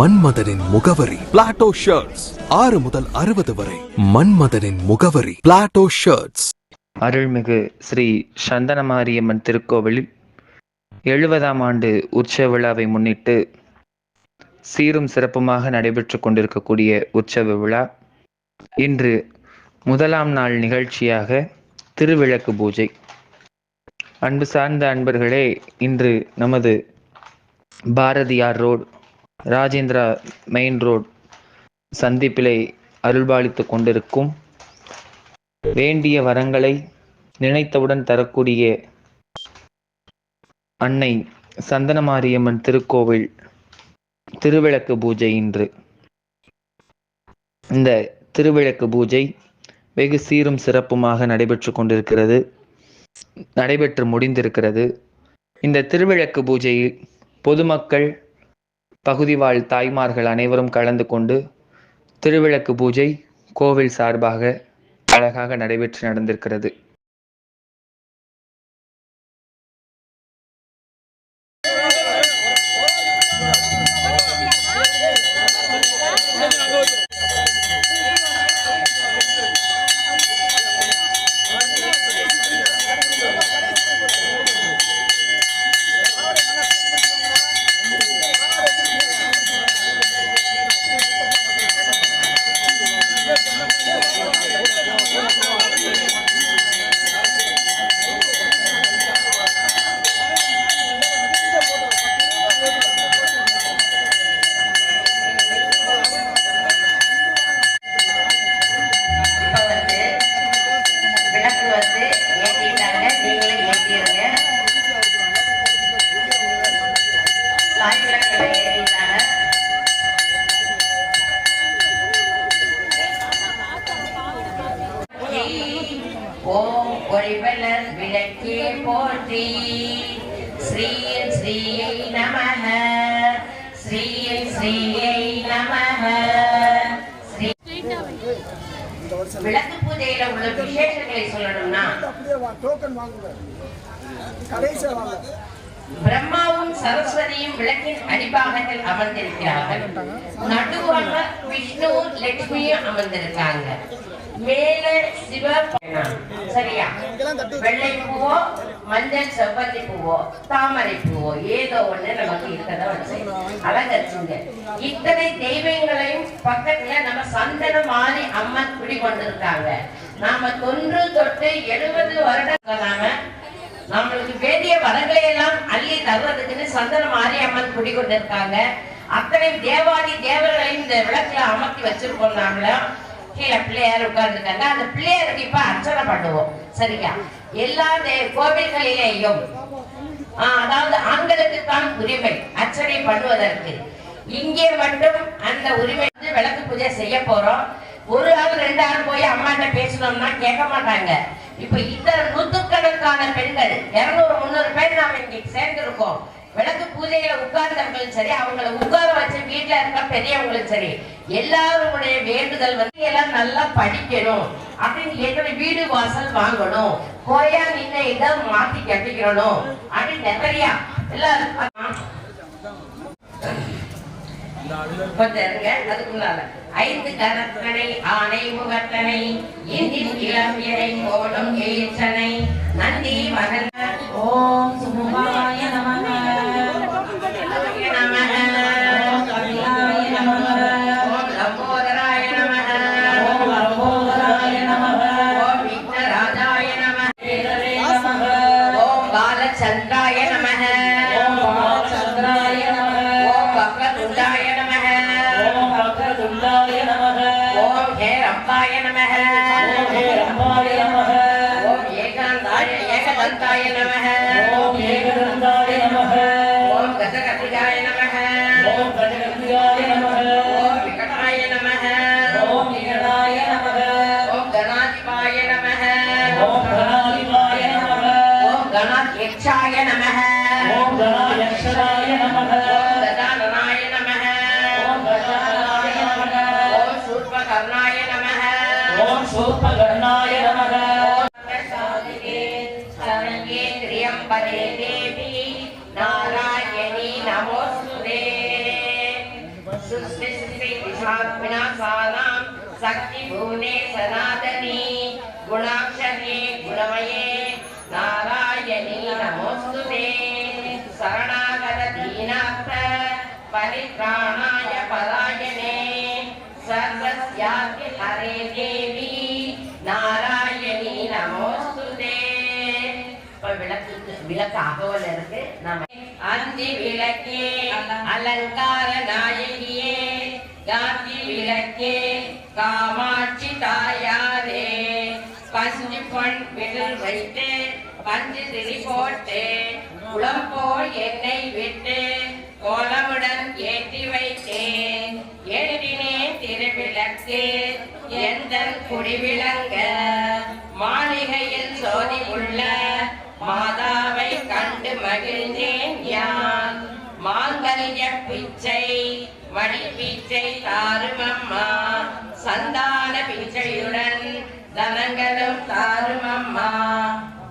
மன்மதனின் முகவரி. Plato shirts ஆறு முதல் அறுபது வரை. மன்மதனின் முகவரி. பிளாட்டோ ஷர்ட்ஸ் அருள்மிகு ஸ்ரீ சந்தனமாரியம்மன் திருக்கோவிலில் எழுபதாம் ஆண்டு உற்சவ விழாவை முன்னிட்டு சீரும் சிறப்புமாக நடைபெற்று கொண்டிருக்கக்கூடிய உற்சவ விழா. இன்று முதலாம் நாள் நிகழ்ச்சியாக திருவிளக்கு பூஜை. அன்பு சார்ந்த அன்பர்களே இன்று நமது Bharathiyar road Rajendra main road சந்திப்பிலை அருள்பாலித்து கொண்டிருக்கும். வேண்டிய வரங்களை நினைத்தவுடன் தரக்கூடிய அன்னை சந்தனமாரியம்மன் திருக்கோவில் திருவிளக்கு பூஜை இன்று. இந்த திருவிளக்கு பூஜை வெகு சீரும் சிறப்புமாக நடைபெற்று கொண்டிருக்கிறது. நடைபெற்று முடிந்திருக்கிறது. இந்த திருவிளக்கு பூஜையில் பொதுமக்கள் பகுதி வாழ் தாய்மார்கள் அனைவரும் கலந்து கொண்டு திருவிளக்கு பூஜை கோவில் சார்பாக அழகாக நடைபெற்று நடந்திருக்கிறது. வார்த்தை சொல்லணும்னா பிரம்மாவும் சரஸ்வதியும் விளக்கின் அடிபாகத்தில் அமர்ந்திருக்கிறார்கள். நடுவாக விஷ்ணுவும் லட்சுமியும் அமர்ந்திருக்காங்க. மேல சிவ சரியா? வெள்ளை பூவோ மஞ்சள் செவ்வந்தி பூவோ தாமரை பூவோ ஏதோ ஒண்ணு நமக்கு இருக்கத வச்சு அலங்கரிச்சுங்க. இத்தனை தெய்வங்களையும் பக்கத்துல நம்ம சந்தன மாறி அம்மன் குடி கொண்டிருக்காங்க. நாம தொன்று தொட்டு எழுபது வருடம் நாம நம்மளுக்கு வேண்டிய வரங்களை எல்லாம் அள்ளி தருவதுக்குன்னு சந்தன மாரியம்மன் குடிகொண்டிருக்காங்க அத்தனை தேவாதி தேவர்களையும் இந்த விளக்குல அமர்த்தி வச்சிருக்கோம் நாங்களும் கீழே பிள்ளையார் உட்கார்ந்துருக்காங்க அந்த பிள்ளையாருக்கு இப்ப அர்ச்சனை பண்ணுவோம். சரியா எல்லா தே- கோவில்களிலேயும் ஆஹ், அதாவது ஆண்களுக்கு தான் உரிமை அர்ச்சனை பண்ணுவதற்கு. இங்கே மட்டும் அந்த உரிமை வந்து விளக்கு பூஜை செய்ய போறோம். ஒரு ஆள் ரெண்டு ஆள் போய் அம்மாட்ட பேசணும்னா கேட்க மாட்டாங்க. இப்ப இந்த நூத்துக்கணக்கான பெண்கள் இருநூறு முந்நூறு பேர் நாம இங்க சேர்ந்திருக்கோம். விளக்கு பூஜையில உட்கார்ந்தவங்களும் சரி அவங்கள உட்கார வச்சு வீட்டுல இருக்க பெரியவங்களும் சரி எல்லாருடைய வேண்டுதல் வந்து எல்லாம் நல்லா படிக்கணும். அப்படின்னு ஏற்கனவே வீடு வாசல் வாங்கணும். கோயா நின்ன இதை மாத்தி கட்டிக்கணும். அப்படின்னு நிறைய எல்லாரும் கொஞ்சம் இருங்க அதுக்கு ஐந்து கரத்தனை ஆணை முகத்தனை இந்தின் இளம்பியரை கோலம் நந்தி மகன். ஓம் சுமுகாய நம नमः ओम हेरंबाय नमः ओम एकांताय एकदंताय नमः ओम एकदंताय नमः ओम गजगप्रियाय नमः ओम गजगप्रियाय नमः ओम विकटाय नमः ओम विकटाय नमः ओम गणाधिपाय नमः ओम गणाधिपाय नमः ओम गणाध्यक्षाय नमः ओम गणाध्यक्षाय नमः ओम गजाननाय नमः ओम गजाननाय नमः ओम सूर्पकर्णाय नमः पुष्पगर्णाय नमः त्र्यम्बरे देवी नारायणी नमोऽस्तुते सुश्रीशात्मिना सानां शक्तिभुवने सनातनी गुणा இப்ப விளக்கு அகவல் இருக்கு. நம்ம அந்தி விளக்கே அலங்கார நாயகியே காந்தி விளக்கே காமாட்சி தாயாரே. பஞ்சு பொன் விரல் வைத்து பஞ்சு திரி போட்டு குளம் போல் எண்ணெய் விட்டு கோலமுடன் ஏற்றி வைத்தேன். ஏற்றினேன் திருவிளக்கு எந்த குடிவிளங்க மாளிகையில் சோதி உள்ள மாதாவை கண்டு மகிழ்ந்தேன் யான். மாங்கல்ய பிச்சை மணி பிச்சை தாருமம்மா. சந்தான பீச்சையுடன் தனங்களும் தாருமம்மா.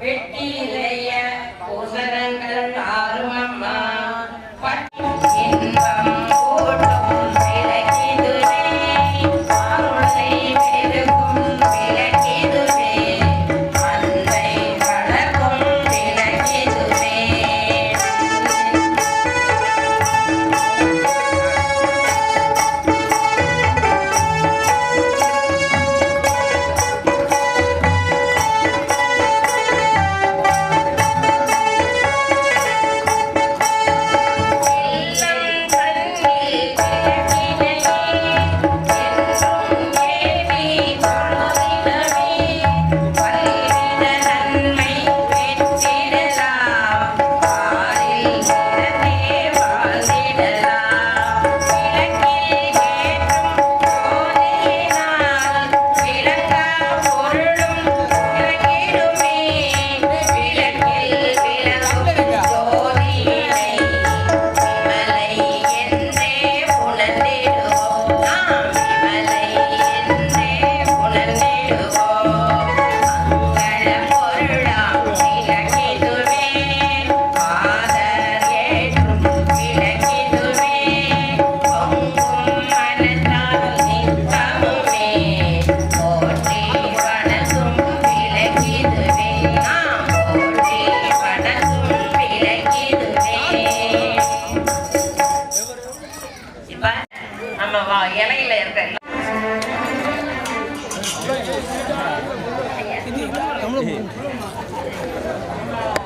வெட்டியிலைய பூசணங்கள் தாருமம்மா. பட்டு இன்பம் 그럼그럼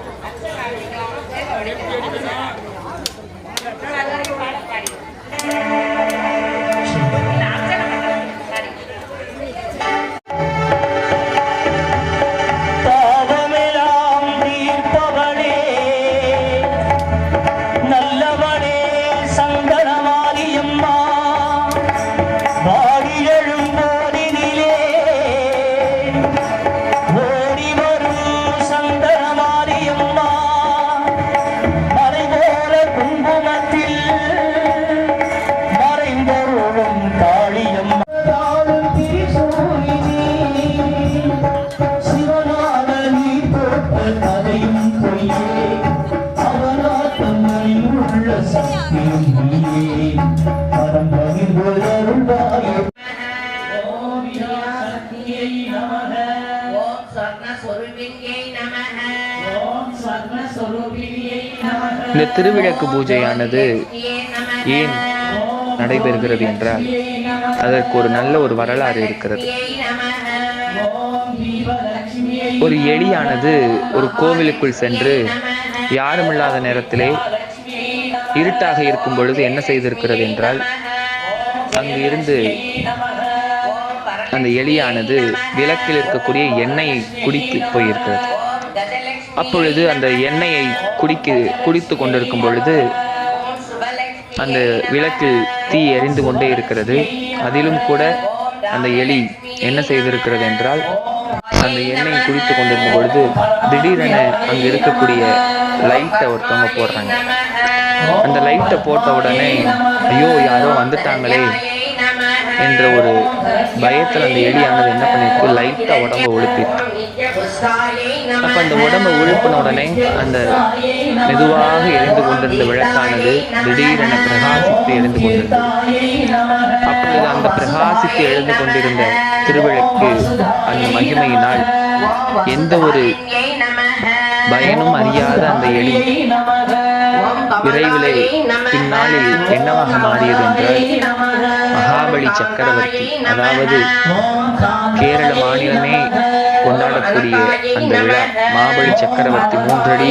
திருவிளக்கு பூஜையானது ஏன் நடைபெறுகிறது என்றால் அதற்கு ஒரு நல்ல ஒரு வரலாறு இருக்கிறது. ஒரு எலியானது ஒரு கோவிலுக்குள் சென்று யாருமில்லாத நேரத்திலே இருட்டாக இருக்கும் பொழுது என்ன செய்திருக்கிறது என்றால் அங்கு இருந்து அந்த எலியானது விளக்கில் இருக்கக்கூடிய எண்ணெயை குடித்து போயிருக்கிறது. அப்பொழுது அந்த எண்ணெயை குடிக்க குடித்து கொண்டிருக்கும் பொழுது அந்த விளக்கில் தீ எரிந்து கொண்டே இருக்கிறது. அதிலும் கூட அந்த எலி என்ன செய்திருக்கிறது என்றால் அந்த எண்ணெயை குடித்து கொண்டிருந்த பொழுது திடீரென அங்கே இருக்கக்கூடிய லைட்டை ஒருத்தவங்க போடுறாங்க. அந்த லைட்டை போட்ட உடனே ஐயோ யாரோ வந்துட்டாங்களே. என்ற ஒரு பயத்தில் அந்த எலியானது என்ன பண்ணிருக்கு? லைட்டாக உடம்ப உழுப்பிருக்கு அப்போ அந்த உடம்ப உழுப்பின உடனே அந்த மெதுவாக எரிந்து கொண்டிருந்த விளக்கானது திடீரென பிரகாசித்து எழுந்து கொண்டிருந்தது. அப்பொழுது அந்த பிரகாசித்து எழுந்து கொண்டிருந்த திருவிளக்கு அந்த மகிமையினால் எந்த ஒரு பயனும் அறியாத அந்த எலி விரைவிலே பின்னாளில் என்னவாக மாறியது என்றால் மகாபலி சக்கரவர்த்தி அதாவது கேரள மாநிலமே கொண்டாடக்கூடிய அந்த விழா மகாபலி சக்கரவர்த்தி மூன்றடி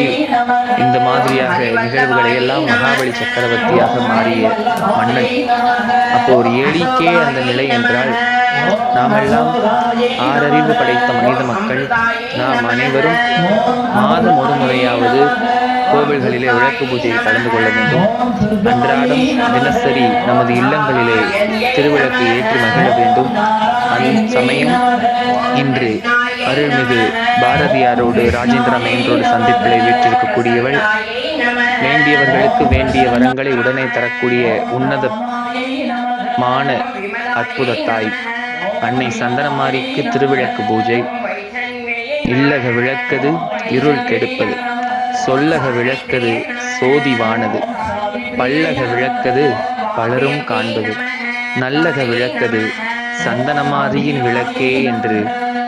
இந்த மாதிரியாக நிகழ்வுகளை எல்லாம் மகாபலி சக்கரவர்த்தியாக மாறிய மன்னன். அப்போ ஒரு எலிக்கே அந்த நிலை என்றால் நாமெல்லாம் ஆறறிவு படைத்த மனித மக்கள் நாம் அனைவரும் மாதம் ஒரு முறையாவது கோவில்களிலே விளக்கு பூஜையில் கலந்து கொள்ள வேண்டும். அன்றாடம் தினசரி நமது இல்லங்களிலே திருவிளக்கு ஏற்றி மகிழ வேண்டும். அந்த சமயம் இன்று அருள்மிகு பாரதியாரோடு ராஜேந்திர மெயின்ரோடு சந்திப்பிலை வீற்றிருக்கக்கூடியவள் வேண்டியவர்களுக்கு வேண்டிய வரங்களை உடனே தரக்கூடிய உன்னத மான அற்புத தாய். அன்னை சந்தனமாரிக்கு திருவிளக்கு பூஜை. இல்லக விளக்கது இருள் கெடுப்பது. சொல்லக விளக்கது சோதிவானது பல்லக விளக்கது பலரும் காண்பது. நல்லக விளக்கது சந்தனமாரியின் விளக்கே என்று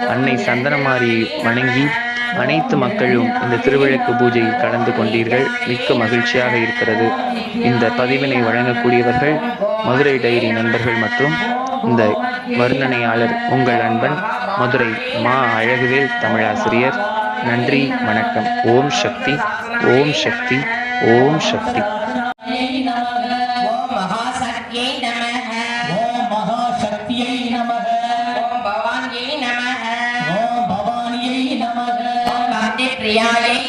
அன்னை சந்தனமாரியை வணங்கி அனைத்து மக்களும் இந்த திருவிளக்கு பூஜையில் கலந்து கொண்டீர்கள். மிக்க மகிழ்ச்சியாக இருக்கிறது. இந்த பதிவினை வழங்கக்கூடியவர்கள் மதுரை டைரி நண்பர்கள் மற்றும் இந்த வர்ணனையாளர் உங்கள் அன்பன் மதுரை மா அழகுவேல் தமிழாசிரியர். நன்றி வணக்கம். ஓம் சக்தி ஓம் சக்தி ஓம் சக்தி. பக்தி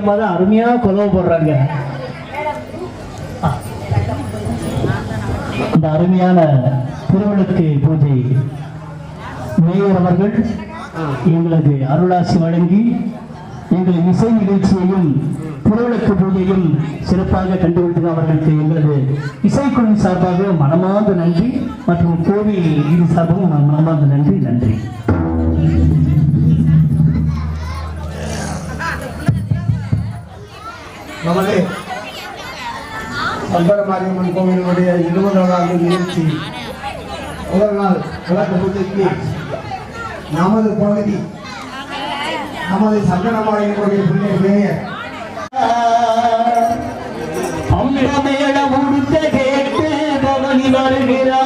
அம்மா தான் அருமையா கொலவு போடுறாங்க. இந்த அருமையான திருவிளக்கு பூஜை. மேயர் அவர்கள் எங்களுக்கு அருளாசி வழங்கி எங்கள் இசை நிகழ்ச்சியையும் திருவிளக்கு பூஜையும் சிறப்பாக கண்டுபிடித்த அவர்களுக்கு எங்களது இசைக்குழு சார்பாக மனமார்ந்த நன்றி மற்றும் கோவில் இது சார்பாகவும் மனமார்ந்த நன்றி நன்றி. நமது சந்தரமாரியம்மன் கோவிலுடைய இருபதாவது ஆண்டு நிகழ்ச்சி. முதல் நாள் விளக்கு பூஜைக்கு நமது பகுதி நமது சந்தனமாரியம்மனுடைய பிள்ளை பிள்ளைகளே அம்பமேள முடித்த கேட்டு பவனி வருகிறார்.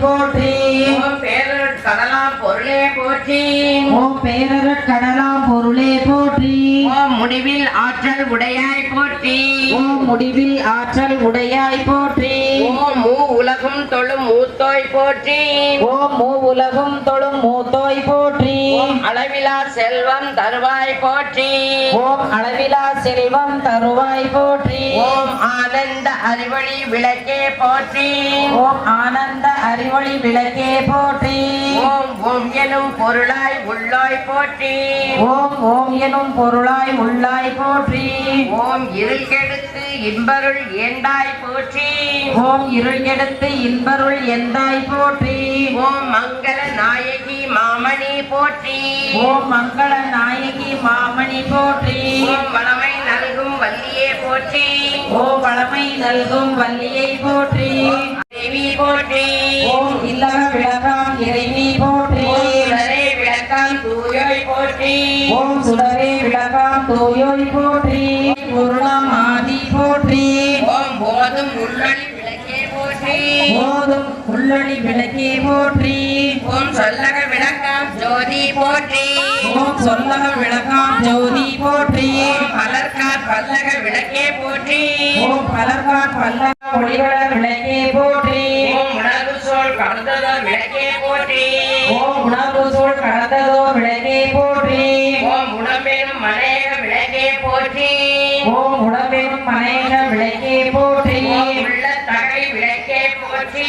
போற்றி. ஓம் பேரருட் கடலாம் பொருளே போற்றி. ஓம் பேரருட் கடலாம் பொருளே போற்றி. ஓம் முடிவில் ஆற்றல் உடையாய் போற்றி. ஓம் முடிவில் ஆற்றல் உடையாய் போற்றி. ஓம் மூ உலகும் தொழும் மூத்தோய் போற்றி. ஓம் மூ உலகும் தொழும் மூத்தோய் போற்றி. அளவிலா செல்வம் தருவாய் போற்றி. ஓம் அளவிலா செல்வம் தருவாய் போற்றி. ஓம் ஆனந்த அறிவழி விளக்கே போற்றி. ஓம் ஆனந்த அறிவழி விளக்கே போற்றி. ஓம் ஓம் எனும் பொருளாய் உள்ளாய் போற்றி. ஓம் ஓம் எனும் பொருளாய் உள்ளாய் போற்றி. ஓம் இருள் கெடுத்து இன்பருள் ஏண்டாய் போற்றி. ஓம் இருள் கெடுத்து இன்பருள் எந்தாய் போற்றி. ஓம் மங்கள நாயகி மாமணி போற்றி. ஓம் மங்கள நாயகி மாமணி போற்றி. ஓம் வளமை நல்கும் வள்ளியே போற்றி. ஓம் வளமை நல்கும் வள்ளியை போற்றி. தேவி போற்றி. ஓம் இல்லக விளக்காம் இறைவி போற்றி. போற்றி. ஓம் சுடரே விளக்காம் தூயோய் போற்றி. குருணம் ஆதி போற்றி. ஓம் போதும் உள்ளொளி விளக்கே போற்றி. போதும் உள்ளொளி விளக்கே போற்றி. ஓம் சொல்லக விளக்காம் ஜோதி போற்றி. ஓம் சொல்லக விளக்காம் ஜோதி போற்றி. ஓம் பலர்காட் பல்லக விளக்கே போற்றி. ஓம் பலர்காட் பல்லக ஒளிவளர் விளக்கே போற்றி. ஓம் கடந்ததோ விளக்கே போற்றி. ஓம் உணர்வு சோல் கடந்ததோ விளக்கே போற்றி. ஓம் உணவெனும் மனைய விளக்கே போற்றி. ஓம் உணவெனும் மனைய விளக்கே போற்றி. உள்ள தகை விளக்கே போற்றி.